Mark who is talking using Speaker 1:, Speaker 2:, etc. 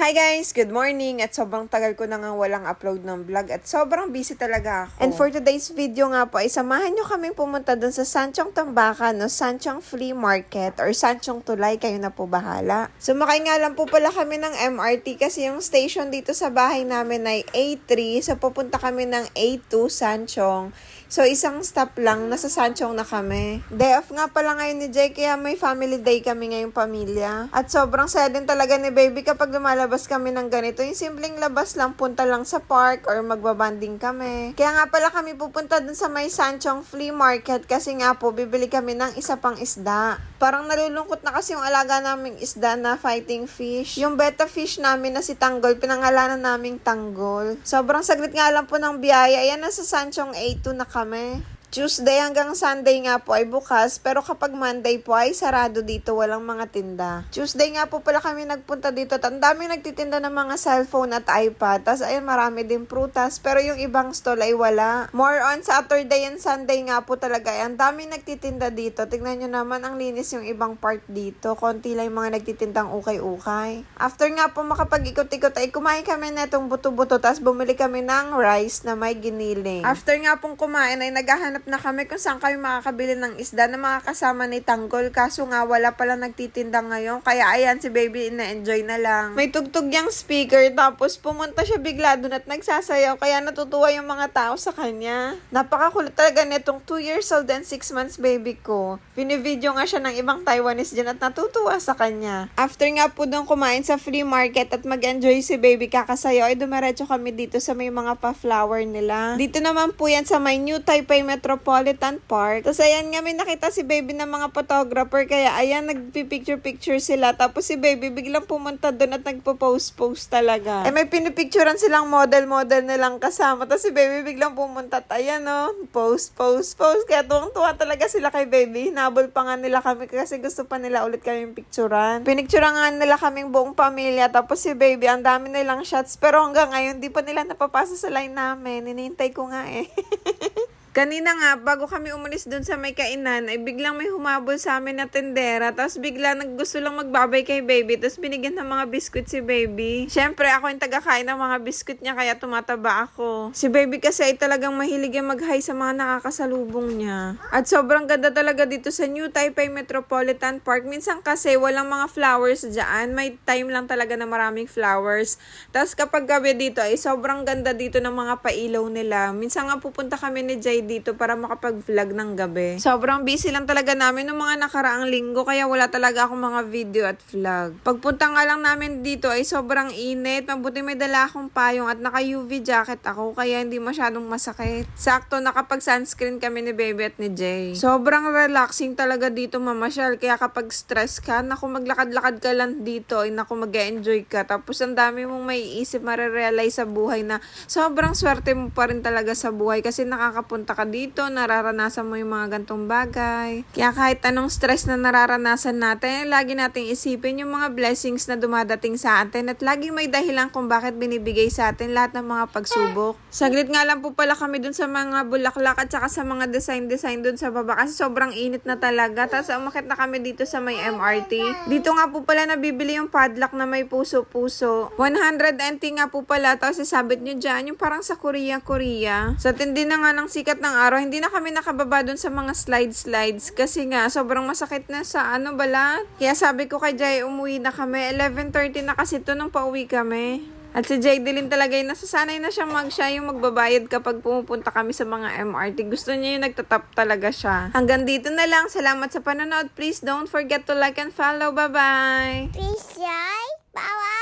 Speaker 1: Hi guys! Good morning! At sobrang tagal ko na nga walang upload ng vlog at sobrang busy talaga ako. And for today's video nga po ay samahan nyo kaming pumunta dun sa Sanchong Tambakan no Sanchong Flea Market or Sanchong Tulay. Kayo na po bahala. Sumakay nga lang po pala kami ng MRT kasi yung station dito sa bahay namin ay A3. So pupunta kami ng A2 Sanchong. So, isang stop lang, nasa Sanchong na kami. Day off nga pala ngayon ni Jay, kaya may family day kami ngayong pamilya. At sobrang saya din talaga ni baby kapag lumalabas kami ng ganito. Yung simpleng labas lang, punta lang sa park or magbabanding kami. Kaya nga pala kami pupunta dun sa may Sanchong Flea Market kasi nga po, bibili kami ng isa pang isda. Parang nalulungkot na kasi yung alaga naming isda na fighting fish. Yung betta fish namin na si Tanggol, pinangalanan naming Tanggol. Sobrang saglit nga lang po ng biyaya. Ayan, nasa Sanchong A2 na kami. Tuesday hanggang Sunday nga po ay bukas, pero kapag Monday po ay sarado dito, walang mga tinda. Tuesday nga po pala kami nagpunta dito at ang daming nagtitinda ng mga cellphone at iPad. Tapos ayun, marami din prutas, pero yung ibang stall ay wala. More on Saturday and Sunday nga po talaga. Ay, ang daming nagtitinda dito. Tignan nyo naman, ang linis yung ibang part dito. Konti lang yung mga nagtitindang ukay-ukay. After nga po makapag-ikot-ikot ay kumain kami na itong buto-buto, tapos bumili kami ng rice na may giniling. After nga pong kumain ay naghahanap na kami kung saan kami makakabili ng isda na mga kasama ni Tanggol. Kaso nga wala pala nagtitinda ngayon. Kaya ayan si baby na-enjoy na lang. May tugtog yung speaker tapos pumunta siya bigla doon at nagsasayaw. Kaya natutuwa yung mga tao sa kanya. Napakakulit talaga nitong 2 years old and 6 months baby ko. Pinivideo nga siya ng ibang Taiwanese dyan at natutuwa sa kanya. After nga po doon kumain sa flea market at mag-enjoy si baby kakasayaw ay dumiretso kami dito sa may mga pa-flower nila. Dito naman po yan sa may New Taipei Metropolitan Park. Tapos ayan nga may nakita si baby ng mga photographer kaya ayan nagpipicture-picture sila. Tapos si baby biglang pumunta doon at nagpo-post-post talaga. Eh may pinipicturean silang model-model nilang kasama. Tapos si baby biglang pumunta at ayan no, post, post, post. Kaya tuwang-tuwa talaga sila kay baby. Hinabol pa nga nila kami kasi gusto pa nila ulit kami picturean. Pinicturean nga nila kaming buong pamilya. Tapos si baby, ang dami nilang shots. Pero hanggang ngayon, di pa nila napapasa sa line namin. Hinihintay ko nga eh. Kanina nga, bago kami umalis dun sa may kainan, ay biglang may humabol sa amin na tendera. Tapos bigla naggusto lang magbabay kay baby. Tapos binigyan ng mga biskuit si baby. Siyempre, ako yung tagakain ng mga biskuit niya, kaya tumataba ako. Si baby kasi ay talagang mahilig yung mag-hi sa mga nakakasalubong niya. At sobrang ganda talaga dito sa New Taipei Metropolitan Park. Minsan kasi walang mga flowers dyan. May time lang talaga na maraming flowers. Tapos kapag gabi dito ay sobrang ganda dito ng mga pailaw nila. Minsan nga pupunta kami ni Jay dito para makapag-vlog ng gabi. Sobrang busy lang talaga namin ng mga nakaraang linggo kaya wala talaga akong mga video at vlog. Pagpunta nga lang namin dito ay sobrang init. Mabuti may dala akong payong at naka-UV jacket ako kaya hindi masyadong masakit. Sakto nakapag-sunscreen kami ni Baby at ni Jay. Sobrang relaxing talaga dito mamasyal kaya kapag stress ka, naku maglakad-lakad ka lang dito ay naku mag enjoy ka. Tapos ang dami mong may isip, marirealize sa buhay na sobrang swerte mo pa rin talaga sa buhay kasi nakakapunta ka dito, nararanasan mo yung mga gantong bagay. Kaya kahit anong stress na nararanasan natin, lagi nating isipin yung mga blessings na dumadating sa atin at lagi may dahilan kung bakit binibigay sa atin lahat ng mga pagsubok. Saglit nga lang po pala kami dun sa mga bulaklak at saka sa mga design-design dun sa baba kasi sobrang init na talaga. Tapos umakit na kami dito sa may MRT. Dito nga po pala nabibili yung padlock na may puso-puso. 100 NT nga po pala. Tapos isabit nyo dyan, yung parang sa Korea-Korea. Sa tindi na nga ng sikat ng araw, hindi na kami nakababa dun sa mga slide-slides kasi nga sobrang masakit na sa ano balat. Kaya sabi ko kay Jay, umuwi na kami. 11.30 na kasi to nung pauwi kami. At si Jaydelin talaga yung nasasanay na siyang mag siya yung magbabayad kapag pumupunta kami sa mga MRT. Gusto niya yung nagtatap talaga siya. Hanggang dito na lang. Salamat sa panonood. Please don't forget to like and follow. Bye-bye!
Speaker 2: Please share, power